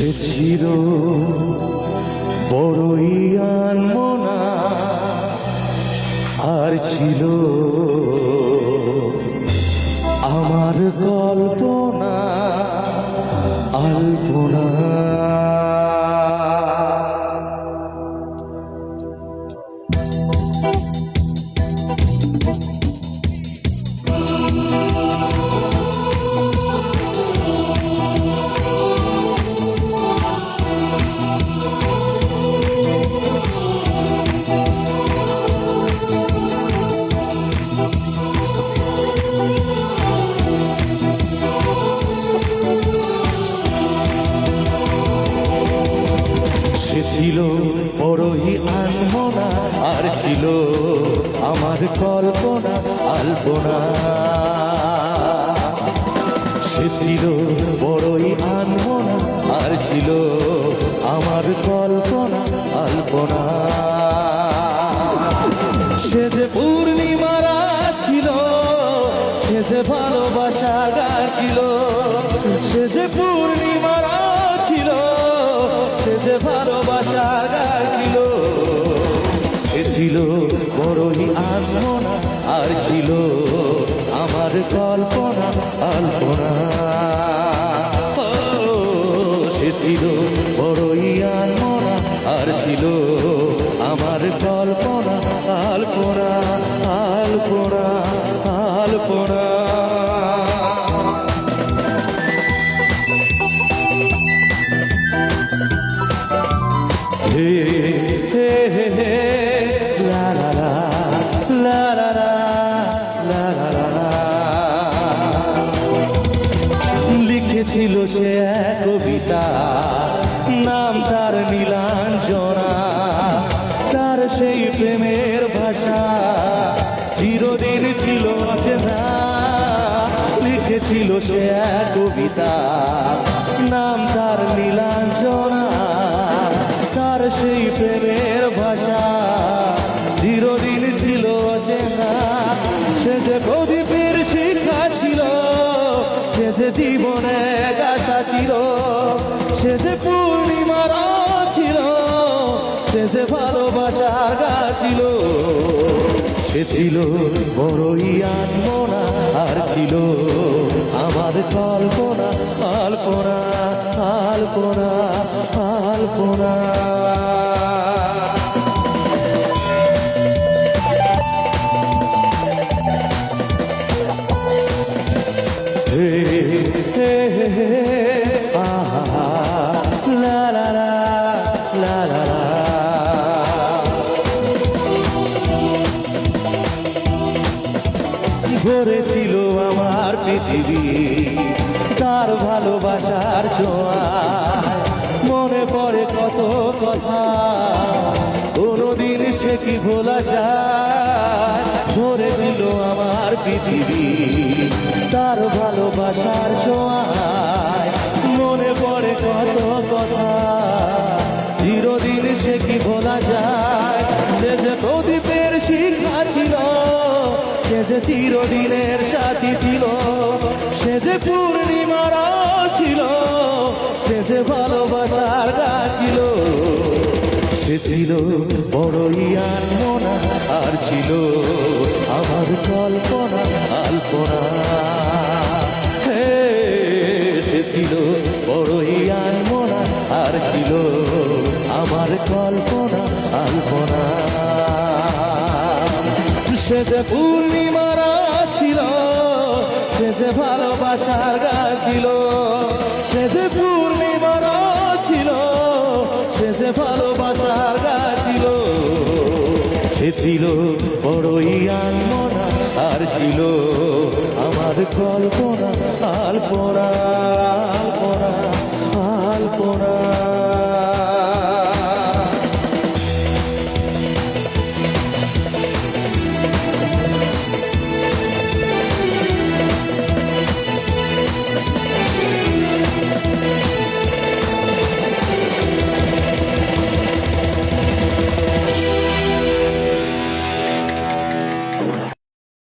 সে বড় বড়ই আনমনা আর ছিল সে ছিল বড়ই আনমনা আর ছিল আমার কল্পনা, আলপনা। সে ছিল বড়ই আনমনা আর ছিল আমার কল্পনা, আলপনা। সে যে পূর্ণিমারা ছিল, সে যে ভালোবাসা ছিল, সে যে সে যে ভালোবাসা ছিল এছিল ছিল বড়ই আলপনা আর ছিল আমার কল্পনা আলপনা। লিখেছিল সে কবিতা, নাম তার নীলাঞ্জনা। তার সেই প্রেমের ভাষা চিরদিন ছিল অচেনা। লিখেছিল সে কবিতা, নাম তার নীলাঞ্জনা। প্রদীপের শিক্ষা ছিল, সে যে জীবনে এক আশা ছিল, সে যে পূর্ণিমার ছিল, সে যে ভালোবাসার গা ছিল। সে ছিল বড়ই আনমনা, আর ছিল আমার কল্পনা, আলপনা আলপনা আলপনা। লা লা লা লা লা লা ভরেছিল আমার পৃথিবী? তার ভালোবাসার ছোঁয়া। মনে পড়ে কত কথা। কোনোদিন সে কি ভোলা যায়? ভরেছিল আমার পৃথিবী। তার ভালোবাসার ছোঁয়ায় সে কি বলা যায়? সে যে প্রদীপের শিক্ষা ছিল, সে যে চিরদিনের সাথী ছিল, সে যে পূর্ণিমার ছিল, সে যে ভালোবাসার ছিল। সে ছিল বড়ই আনমনা আর ছিল আমার কল্পনা, আলপনা। ছিল বড় বড়ই আনমনা আর ছিল আমার কল্পনা আলপনা। সে যে পূর্ণিমারা ছিল, সে যে ভালোবাসার গা ছিল, সে যে পূর্ণিমারা ছিল, সে যে ভালোবাসার গা ছিল। সে ছিল বড়ই আনমনা আর ছিল আমার কল্পনা আলপনা আলপনা আলপনা।